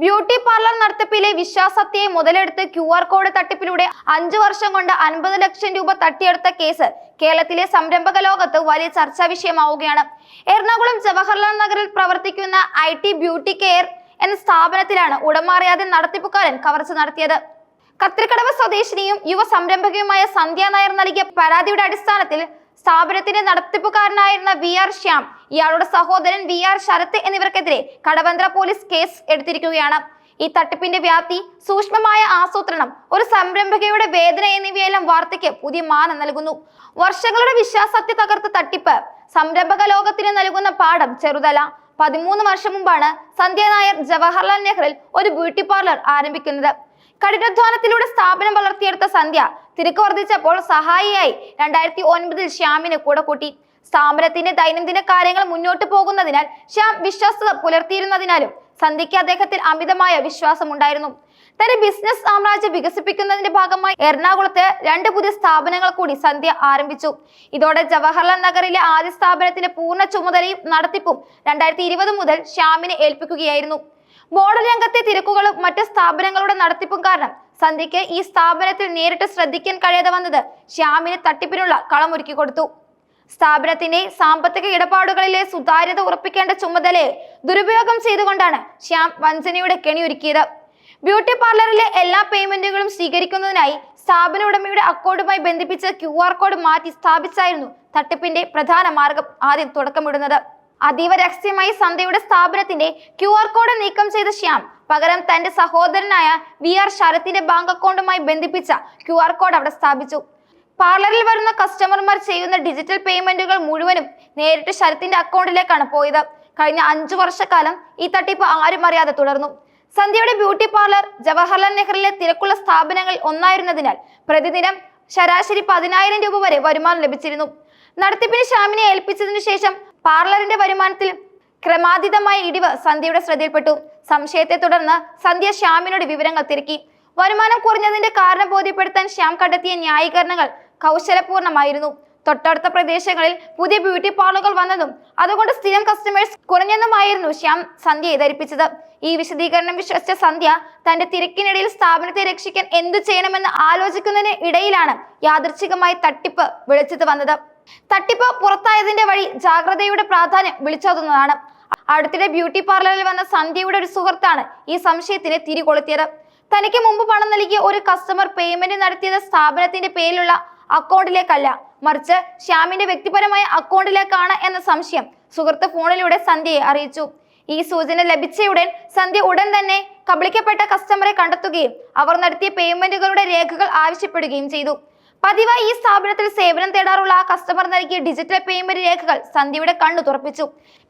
Beauty parlour നടത്തിപ്പിലെ വിശ്വാസത്തെ മുതലെടുത്ത് ക്യു ആർ കോഡ് തട്ടിപ്പിലൂടെ അഞ്ചു വർഷം കൊണ്ട് അൻപത് ലക്ഷം രൂപ തട്ടിയെടുത്ത കേസ് കേരളത്തിലെ സംരംഭക ലോകത്ത് വലിയ ചർച്ചാ വിഷയമാവുകയാണ്. എറണാകുളം ജവഹർലാൽ നഗറിൽ പ്രവർത്തിക്കുന്ന ഐ ടി ബ്യൂട്ടി കെയർ എന്ന സ്ഥാപനത്തിലാണ് ഉടമാറിയാതെ നടത്തിപ്പുകാരൻ കവർച്ച നടത്തിയത്. കത്തിരിക്കടവ് സ്വദേശിനിയും യുവ സംരംഭകയുമായ സന്ധ്യ നായർ നൽകിയ പരാതിയുടെ അടിസ്ഥാനത്തിൽ സ്ഥാപനത്തിന്റെ നടത്തിപ്പുകാരനായിരുന്ന വി ആർ ശ്യാം ഇയാളുടെ സഹോദരൻ വി ആർ ശരത്ത് എന്നിവർക്കെതിരെ കടവന്ത്ര പോലീസ് കേസ് എടുത്തിരിക്കുകയാണ്. ഈ തട്ടിപ്പിന്റെ വ്യാപ്തി സൂക്ഷ്മമായ ആസൂത്രണം ഒരു സംരംഭകയുടെ വേദന എന്നിവയെല്ലാം വാർത്തയ്ക്ക് പുതിയ മാനം നൽകുന്നു. വർഷങ്ങളുടെ വിശ്വാസത്തെ തകർത്ത തട്ടിപ്പ് സംരംഭക ലോകത്തിന് നൽകുന്ന പാഠം ചെറുതല പതിമൂന്ന് വർഷം മുമ്പാണ് സന്ധ്യ നായർ ജവഹർലാൽ നെഹ്റിൽ ഒരു ബ്യൂട്ടി പാർലർ ആരംഭിക്കുന്നത്. കഠിനാധ്വാനത്തിലൂടെ സ്ഥാപനം വളർത്തിയെടുത്ത സന്ധ്യ തിരക്ക് വർദ്ധിച്ചപ്പോൾ സഹായിയായി രണ്ടായിരത്തി ഒൻപതിൽ ശ്യാമിന് കൂടെ കൂട്ടി. സ്ഥാപനത്തിന്റെ ദൈനംദിന കാര്യങ്ങൾ മുന്നോട്ട് പോകുന്നതിനാൽ ശ്യാം വിശ്വാസത പുലർത്തിയിരുന്നതിനാലും സന്ധ്യയ്ക്ക് അദ്ദേഹത്തിൽ അമിതമായ വിശ്വാസം ഉണ്ടായിരുന്നു തന്റെ ബിസിനസ് സാമ്രാജ്യം വികസിപ്പിക്കുന്നതിന്റെ ഭാഗമായി എറണാകുളത്ത് രണ്ട് പുതിയ സ്ഥാപനങ്ങൾ കൂടി സന്ധ്യ ആരംഭിച്ചു. ഇതോടെ ജവഹർലാൽ നഗറിലെ ആദ്യ സ്ഥാപനത്തിന്റെ പൂർണ ചുമതലയും നടത്തിപ്പും രണ്ടായിരത്തി ഇരുപത് മുതൽ ശ്യാമിനെ ഏൽപ്പിക്കുകയായിരുന്നു. മോഡൽ രംഗത്തെ തിരക്കുകളും മറ്റ് സ്ഥാപനങ്ങളുടെ നടത്തിപ്പും കാരണം സന്ധ്യയ്ക്ക് ഈ സ്ഥാപനത്തിൽ നേരിട്ട് ശ്രദ്ധിക്കാൻ കഴിയാതെ വന്നത് ശ്യാമിന് തട്ടിപ്പിനുള്ള കളമൊരുക്കി കൊടുത്തു. സ്ഥാപനത്തിന്റെ സാമ്പത്തിക ഇടപാടുകളിലെ സുതാര്യത ഉറപ്പിക്കേണ്ട ചുമതലയെ ദുരുപയോഗം ചെയ്തുകൊണ്ടാണ് ശ്യാം വഞ്ചനയുടെ കെണിയൊരുക്കിയത്. ബ്യൂട്ടി പാർലറിലെ എല്ലാ പേയ്മെന്റുകളും സ്വീകരിക്കുന്നതിനായി സ്ഥാപന ഉടമയുടെ അക്കൗണ്ടുമായി ബന്ധിപ്പിച്ച ക്യു ആർ കോഡ് മാറ്റി സ്ഥാപിച്ചായിരുന്നു തട്ടിപ്പിന്റെ പ്രധാന മാർഗം ആദ്യം തുടക്കമിടുന്നത്. അതീവ രഹസ്യമായി സന്ധ്യയുടെ സ്ഥാപനത്തിന്റെ ക്യു ആർ കോഡ് നീക്കം ചെയ്ത ശ്യാം പകരം തന്റെ സഹോദരനായ വി ആർ ശരത്തിന്റെ ബാങ്ക് അക്കൗണ്ടുമായി ബന്ധിപ്പിച്ച ക്യു ആർ കോഡ് അവിടെ സ്ഥാപിച്ചു. പാർലറിൽ വരുന്ന കസ്റ്റമർമാർ ചെയ്യുന്ന ഡിജിറ്റൽ പേയ്മെന്റുകൾ മുഴുവനും നേരിട്ട് ശരത്തിന്റെ അക്കൗണ്ടിലേക്കാണ് പോയത്. കഴിഞ്ഞ അഞ്ചു വർഷക്കാലം ഈ തട്ടിപ്പ് ആരും അറിയാതെ തുടർന്നു. സന്ധ്യയുടെ ബ്യൂട്ടി പാർലർ ജവഹർലാൽ നെഹ്റിലെ തിരക്കുള്ള സ്ഥാപനങ്ങൾ ഒന്നായിരുന്നതിനാൽ പ്രതിദിനം ശരാശരി പതിനായിരം രൂപ വരെ വരുമാനം ലഭിച്ചിരുന്നു. നടത്തിപ്പിന് ശ്യാമിനെ ഏൽപ്പിച്ചതിനു ശേഷം പാർലറിന്റെ വരുമാനത്തിൽ ക്രമാതീതമായ ഇടിവ് സന്ധ്യയുടെ ശ്രദ്ധയിൽപ്പെട്ടു. സംശയത്തെ തുടർന്ന് സന്ധ്യ ശ്യാമിനോട് വിവരങ്ങൾ തിരക്കി. വരുമാനം കുറഞ്ഞതിന്റെ കാരണം ബോധ്യപ്പെടുത്താൻ ശ്യാം കണ്ടെത്തിയ ന്യായീകരണങ്ങൾ കൗശലപൂർണമായിരുന്നു. തൊട്ടടുത്ത പ്രദേശങ്ങളിൽ പുതിയ ബ്യൂട്ടി പാർലറുകൾ വന്നതും അതുകൊണ്ട് സ്ഥിരം കസ്റ്റമേഴ്സ് കുറഞ്ഞെന്നുമായിരുന്നു ശ്യാം സന്ധ്യയെ ധരിപ്പിച്ചത് ഈ വിശദീകരണം വിശ്വസിച്ച സന്ധ്യ തന്റെ തിരക്കിനിടയിൽ സ്ഥാപനത്തെ രക്ഷിക്കാൻ എന്തു ചെയ്യണമെന്ന് ആലോചിക്കുന്നതിന് ഇടയിലാണ് യാദൃച്ഛികമായി തട്ടിപ്പ് വിളിച്ചത് വന്നത്. തട്ടിപ്പ് പുറത്തായതിന്റെ വഴി ജാഗ്രതയുടെ പ്രാധാന്യം വിളിച്ചോതുന്നതാണ്. അടുത്തിടെ ബ്യൂട്ടി പാർലറിൽ വന്ന സന്ധ്യയുടെ ഒരു സുഹൃത്താണ് ഈ സംശയത്തിന് തിരികൊളുത്തിയത്. തനിക്ക് മുമ്പ് പണം നൽകിയ ഒരു കസ്റ്റമർ പേയ്മെന്റ് നടത്തിയത് സ്ഥാപനത്തിന്റെ പേരിലുള്ള അക്കൗണ്ടിലേക്കല്ല. മറിച്ച് ശ്യാമിന്റെ വ്യക്തിപരമായ അക്കൗണ്ടിലേക്കാണ് എന്ന സംശയം സുഹൃത്ത് ഫോണിലൂടെ സന്ധ്യയെ അറിയിച്ചു. ഈ സൂചന ലഭിച്ചയുടൻ സന്ധ്യ ഉടൻ തന്നെ കബളിക്കപ്പെട്ട കസ്റ്റമറെ കണ്ടെത്തുകയും അവർ നടത്തിയ പേയ്മെന്റുകളുടെ രേഖകൾ ആവശ്യപ്പെടുകയും ചെയ്തു. പതിവായി ഈ സ്ഥാപനത്തിൽ സേവനം തേടാറുള്ള ആ കസ്റ്റമർ നൽകിയ ഡിജിറ്റൽ പേയ്മെന്റ് രേഖകൾ സന്ധ്യയുടെ കണ്ണു തുറപ്പിച്ചു.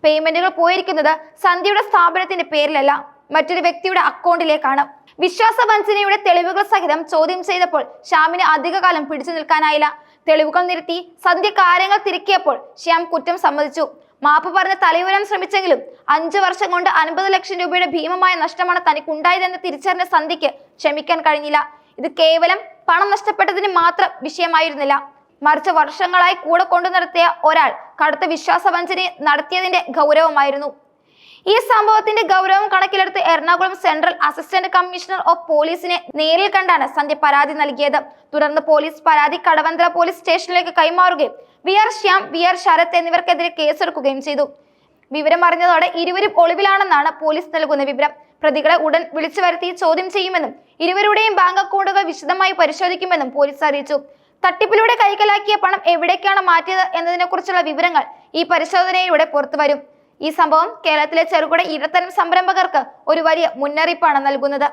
പേയ്മെന്റുകൾ പോയിരിക്കുന്നത് സന്ധ്യയുടെ സ്ഥാപനത്തിന്റെ പേരിലല്ല. മറ്റൊരു വ്യക്തിയുടെ അക്കൗണ്ടിലേക്കാണ്. വിശ്വാസ വഞ്ചനയുടെ തെളിവുകൾ സഹിതം ചോദ്യം ചെയ്തപ്പോൾ ശ്യാമിന് അധികകാലം പിടിച്ചു നിൽക്കാനായില്ല. തെളിവുകൾ നിരത്തി സന്ധ്യ കാര്യങ്ങൾ തിരുക്കിയപ്പോൾ ശ്യാം കുറ്റം സമ്മതിച്ചു. മാപ്പ് പറഞ്ഞ് തലയുരാൻ ശ്രമിച്ചെങ്കിലും അഞ്ചു വർഷം കൊണ്ട് അൻപത് ലക്ഷം രൂപയുടെ ഭീമമായ നഷ്ടമാണ് തനിക്കുണ്ടായതെന്ന് തിരിച്ചറിഞ്ഞ സന്ധ്യയ്ക്ക് ക്ഷമിക്കാൻ കഴിഞ്ഞില്ല. ഇത് കേവലം പണം നഷ്ടപ്പെട്ടതിന് മാത്രം വിഷയമായിരുന്നില്ല. മറിച്ച് വർഷങ്ങളായി കൂടെ കൊണ്ടു നടത്തിയ ഒരാൾ കടുത്ത വിശ്വാസവഞ്ചന നടത്തിയതിന്റെ ഗൗരവമായിരുന്നു. ഈ സംഭവത്തിന്റെ ഗൗരവം കണക്കിലെടുത്ത് Ernakulam central assistant commissioner of പോലീസിനെ നേരിൽ കണ്ടാണ് സന്ധ്യ പരാതി നൽകിയത്. തുടർന്ന് പോലീസ് പരാതി കടവന്തര പോലീസ് സ്റ്റേഷനിലേക്ക് കൈമാറുകയും V R Shyam V R Sarath എന്നിവർക്കെതിരെ കേസെടുക്കുകയും ചെയ്തു. വിവരം അറിഞ്ഞതോടെ ഇരുവരും ഒളിവിലാണെന്നാണ് പോലീസ് നൽകുന്ന വിവരം. പ്രതികളെ ഉടൻ വിളിച്ചു വരുത്തി ചോദ്യം ചെയ്യുമെന്നും ഇരുവരുടെയും ബാങ്ക് അക്കൗണ്ടുകൾ വിശദമായി പരിശോധിക്കുമെന്നും പോലീസ് അറിയിച്ചു. തട്ടിപ്പിലൂടെ കൈക്കലാക്കിയ പണം എവിടേക്കാണ് മാറ്റിയത് എന്നതിനെക്കുറിച്ചുള്ള വിവരങ്ങൾ ഈ പരിശോധനയിലൂടെ പുറത്തുവരും. ഈ സംഭവം കേരളത്തിലെ ചെറുകിട ഇടത്തരം സംരംഭകർക്ക് ഒരു വലിയ മുന്നറിയിപ്പാണ് നൽകുന്നത്.